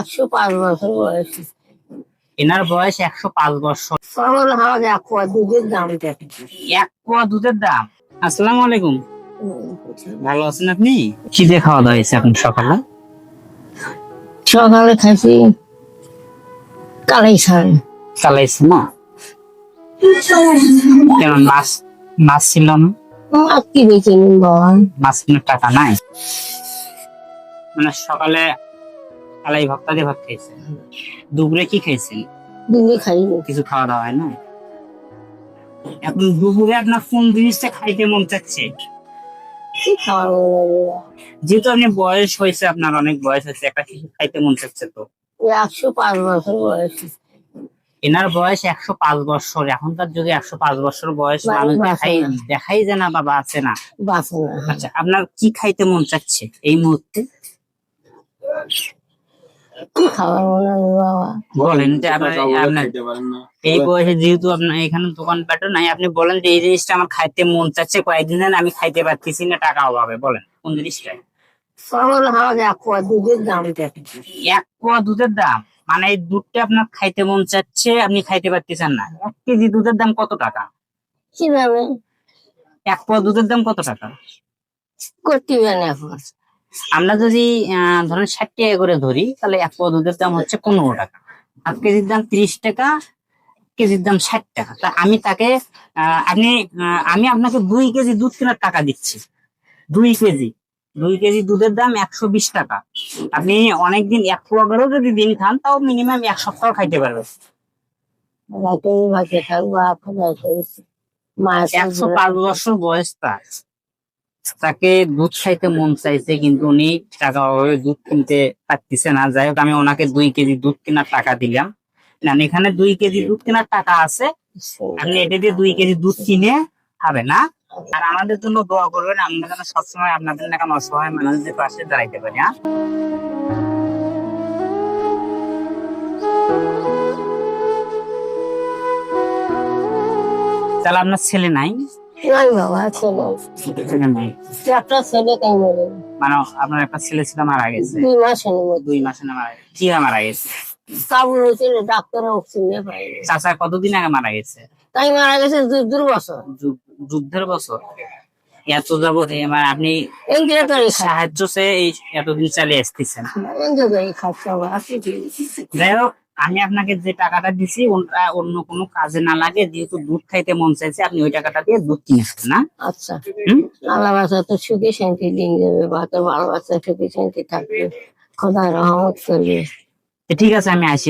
একশো পাঁচ বছর বয়স। এনার বয়স একশো পাঁচ বছর। সরল হাওয়া এক কোয়া দুধের দাম এক পোয়া দুধের দাম। আসসালামু আলাইকুম। ভালো আছেন আপনি? কি দিয়ে খাওয়া দাওয়া হয়েছে এখন সকালে? সকালে খাইছি কালাই ছাড় চালাইছে না? কেন মাছ মাছ ছিল না? মাছ কি বেঁচে নিন বাবা মাছ কেনার টাকা নাই? মানে সকালে কালাই ভক্তা দিয়ে ভাত খাইছেন? দুপুরে কি খাইছেন? দিনে খাইনি। কিছু খাওয়া দাওয়া হয় না এখন দুপুরে আপনার কোন জিনিসটা খাইতে মন চাচ্ছে? যেহেতু আপনি বয়স হয়েছে আপনার অনেক বয়স হয়েছে একটা কিছু খাইতে মন চাচ্ছে তো। একশো পাঁচ বছর বয়স। এনার বয়স একশো পাঁচ বছর এখনকার যুগে একশো পাঁচ বছর বয়স মানুষ দেখাই দেখাই যে না বাবা আছে না। আচ্ছা আপনার কি খাইতে মন চাচ্ছে এই মুহূর্তে? কি মনে হবে বাবা বলেন যে আপনার আপনার এই বয়সে যেহেতু আপনার এখানে দোকানপাটও নাই আপনি বলেন যে এই জিনিসটা আমার খাইতে মন চাচ্ছে কয়েকদিন ধরে আমি খাইতে পারতেছি না টাকা অভাবে বলেন কোন জিনিসটা? সরল হাওয়া এক কোয়া দুধের দাম এক পোয়া দুধের দাম? মানে এই দুধটা আপনার খাইতে মন চাচ্ছে আপনি খাইতে পারতেছেন না। এক কেজি দুধের দাম কত টাকা? কীভাবে? এক পোয়া দুধের দাম কত টাকা? করতে পারেন এখন। আমরা যদি ধরেন ষাট টাকা করে ধরি তাহলে এক পোয়া দুধের দাম হচ্ছে পনেরো টাকা। হাফ কেজির দাম তিরিশ টাকা কেজির দাম ষাট টাকা। তা আমি তাকে আপনি আমি আপনাকে দুই কেজি দুধ কেনার টাকা দিচ্ছি। দুই কেজি। দুই কেজি দুধের দাম একশো বিশ টাকা। আপনি অনেকদিন এক পোয়া করেও যদি দিন খান তাও মিনিমাম এক সপ্তাহ খাইতে পারবেন। একশো পাঁচ বছর বয়স তার। তাকে দুধ খাইতে মন চাইছে, কিন্তু উনি টাকা অভাবে দুধ কিনতে পারতেছে না। যাই হোক, আমি ওনাকে দুই কেজি দুধ কেনার টাকা দিলাম। না এখানে দুই কেজি দুধ কেনার টাকা আছে। আপনি এটা দিয়ে দুই কেজি দুধ কিনে খাবেন না আর আমাদের জন্য দোয়া করবেন আমরা যেন সবসময় আপনাদের এখন অসহায় মানুষদের পাশে দাঁড়াইতে পারি হ্যাঁ? তাহলে আপনার ছেলে নাই? নাই বাবা ছেলে। ছেলে একটা ছেলে তাই মানে আপনার একটা ছেলে ছিল মারা গেছে। দুই মধ্যে দুই মাসে মারা গেছে। কি মারা গেছে? কাবুল হয়েছিল ডাক্তার অক্সিজেন চাচা কতদিন আগে মারা গেছে? তাই মারা গেছে দুই বছর। যুদ্ধের বছর? এত যাবত মানে আপনি সাহায্য চেয়ে এতদিন চালিয়ে আসতেছেন। ঠিক যাই হোক আমি আপনাকে যে টাকাটা দিছি ওটা অন্য কোনো কাজে না লাগে যেহেতু দুধ খাইতে মন চাইছে আপনি ওই টাকাটা দিয়ে দুধ কিনে খাবেন না আচ্ছা। আল্লাহ বাসা তো সুখে শান্তি দিন যাবে বা তোর ভালোবাসা সুখে শান্তি থাকবে। খোদা রহমত করবে ঠিক আছে আমি আসি